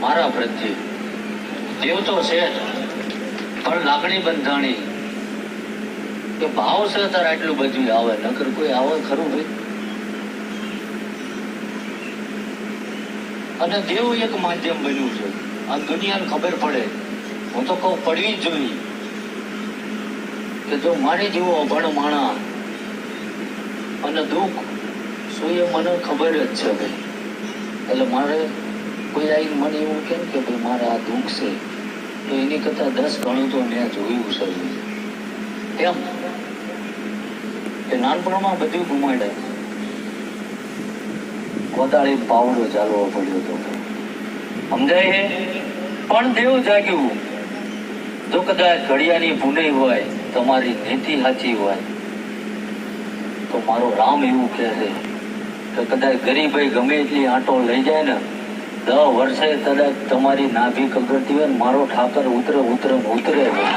મારા પ્રત્યે દેવ છે પણ લાગણી બંધાણી. કે ભાવ છે તારે આટલું બધું આવે, નકર કોઈ આવે ખરું ભાઈ? અને દેવ એક માધ્યમ બન્યું છે, આ દુનિયાને ખબર પડે. હું તો કહું, પડવી જ જોઈએ. કે જો મારી જેવો અભણ માણા અને દુઃખ, શું એ મને ખબર જ છે ભાઈ? એટલે મારે કોઈ આવીને મને એવું કેમ કે ભાઈ મારે આ દુઃખ છે. તો એની કરતા દસ ગણું તો મેં જોયું છે કેમ? કે નાનપણમાં બધું ગુમાડે કોદાળી પાવડો ચાલવો પડ્યો તો. સમજાય? છે પણ દેવ જાગ્યું. જો કદાચ ઘડિયાની ભૂને હોય, તમારી નીતિ સાચી હોય, તો મારો રામ એવું કહે છે. કે કદાચ ગરીબાઈ ગમે એટલી આંટો લઈ જાય ને દસ વર્ષે કદાચ તમારી નાભી કગડતી હોય મારો ઠાકર ઉતરે ઉતરે ઉતરે જ.